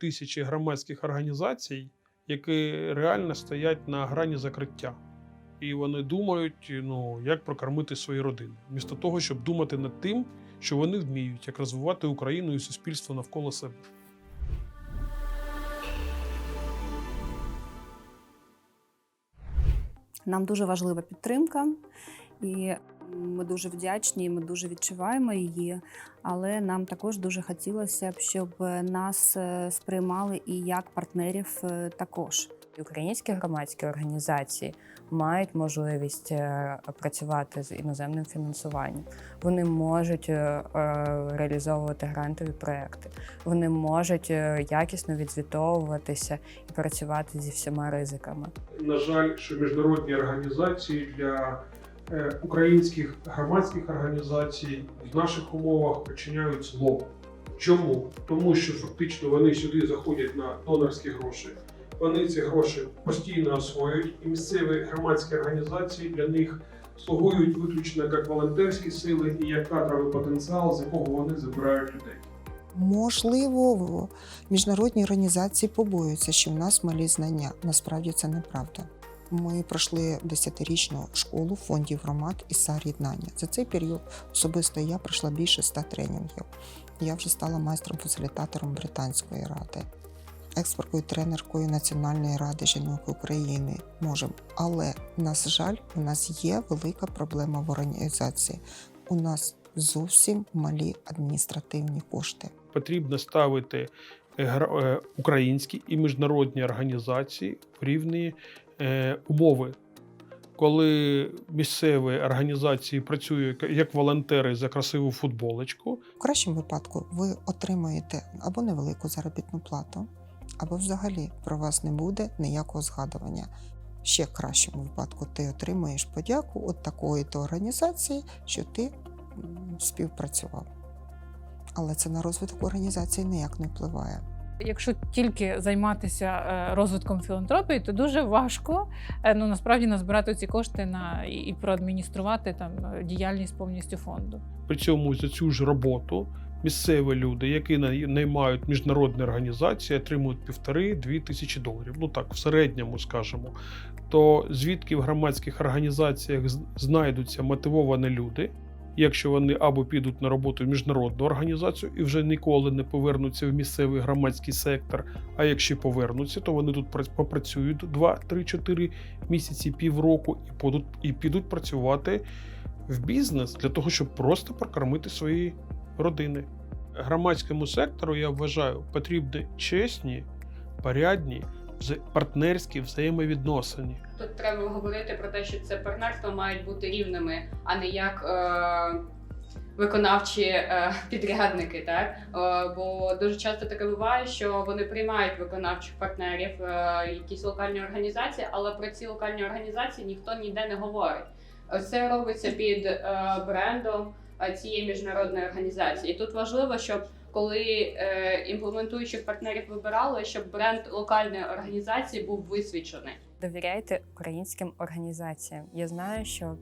тисячі громадських організацій, які реально стоять на грані закриття. І вони думають, ну, як прокормити свої родини, вмісто того, щоб думати над тим, що вони вміють, як розвивати Україну і суспільство навколо себе. Нам дуже важлива підтримка, і ми дуже вдячні, ми дуже відчуваємо її. Але нам також дуже хотілося б, щоб нас е, сприймали і як партнерів е, також. Українські громадські організації мають можливість е, працювати з іноземним фінансуванням. Вони можуть реалізовувати грантові проекти. Вони можуть якісно відзвітовуватися і працювати зі всіма ризиками. На жаль, що міжнародні організації для українських громадських організацій в наших умовах причиняють зло. Чому? Тому що фактично вони сюди заходять на донорські гроші. Вони ці гроші постійно освоюють, і місцеві громадські організації для них слугують виключно як волонтерські сили і як кадровий потенціал, з якого вони забирають людей. Можливо, міжнародні організації побоюються, що в нас малі знання. Насправді це неправда. Ми пройшли 10-річну школу фондів громад і єднання. За цей період особисто я пройшла більше 100 тренінгів. Я вже стала майстром-фасилітатором Британської ради, експертною тренеркою Національної ради жінок України. Можемо. Але, на жаль, у нас є велика проблема в організації. У нас зовсім малі адміністративні кошти. Потрібно ставити е, е, українські і міжнародні організації в рівні е, умови. Коли місцеві організації працюють як волонтери за красиву футболочку, В кращому випадку ви отримаєте або невелику заробітну плату, або взагалі про вас не буде ніякого згадування. Ще в кращому випадку ти отримаєш подяку від такої то організації, що ти співпрацював. Але це на розвиток організації ніяк не впливає. Якщо тільки займатися е, розвитком філантропії, то дуже важко е, ну насправді назбирати ці кошти на і проадмініструвати там е, діяльність повністю фонду. при цьому за цю ж роботу місцеві люди, які наймають міжнародні організації, отримують півтори-дві тисячі доларів. Ну так, в середньому скажемо. То звідки в громадських організаціях знайдуться мотивовані люди, якщо вони або підуть на роботу в міжнародну організацію і вже ніколи не повернуться в місцевий громадський сектор. А якщо повернуться, то вони тут пра- попрацюють 2, 3, 4 місяці, півроку і підуть, і підуть працювати в бізнес для того, щоб просто прокормити свої родини. Громадському сектору я вважаю потрібні чесні, порядні, вза- партнерські взаємовідносини. Тут треба говорити про те, що це партнерства мають бути рівними, а не як е, виконавчі е, підрядники. Так? Е, бо дуже часто таке буває, що вони приймають виконавчих партнерів, е, якісь локальні організації, але про ці локальні організації ніхто ніде не говорить. Це робиться під е, брендом е, цієї міжнародної організації. І тут важливо, щоб коли е, імплементуючих партнерів вибирали, щоб бренд локальної організації був висвічений. Довіряйте українським організаціям. Я знаю, що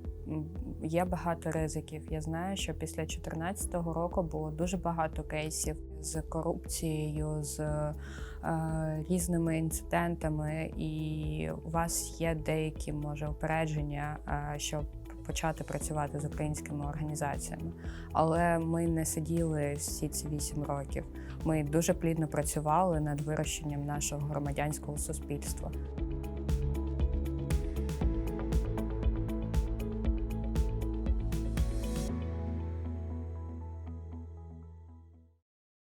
є багато ризиків. Я знаю, що після 2014 року було дуже багато кейсів з корупцією, з е, різними інцидентами, і у вас є деякі може упередження, е, щоб почати працювати з українськими організаціями. Але ми не сиділи всі ці вісім років. Ми дуже плідно працювали над вирощенням нашого громадянського суспільства.